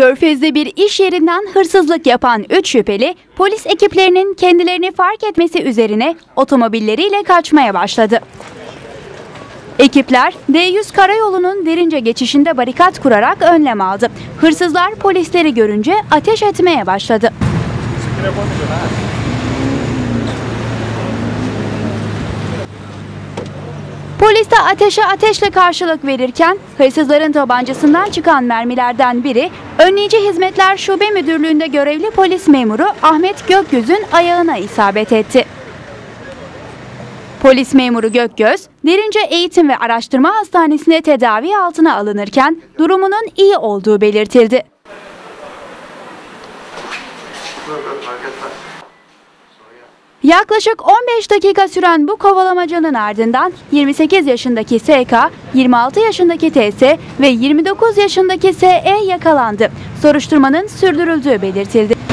Körfez'de bir iş yerinden hırsızlık yapan 3 şüpheli polis ekiplerinin kendilerini fark etmesi üzerine otomobilleriyle kaçmaya başladı. Ekipler D100 karayolunun derince geçişinde barikat kurarak önlem aldı. Hırsızlar polisleri görünce ateş etmeye başladı. Polis de ateşe ateşle karşılık verirken hırsızların tabancasından çıkan mermilerden biri Önleyici Hizmetler Şube Müdürlüğü'nde görevli polis memuru Ahmet Gökgöz'ün ayağına isabet etti. Polis memuru Gökgöz, Derince Eğitim ve Araştırma Hastanesi'ne tedavi altına alınırken durumunun iyi olduğu belirtildi. Yaklaşık 15 dakika süren bu kovalamacanın ardından 28 yaşındaki SK, 26 yaşındaki TS ve 29 yaşındaki SE yakalandı. Soruşturmanın sürdürüldüğü belirtildi.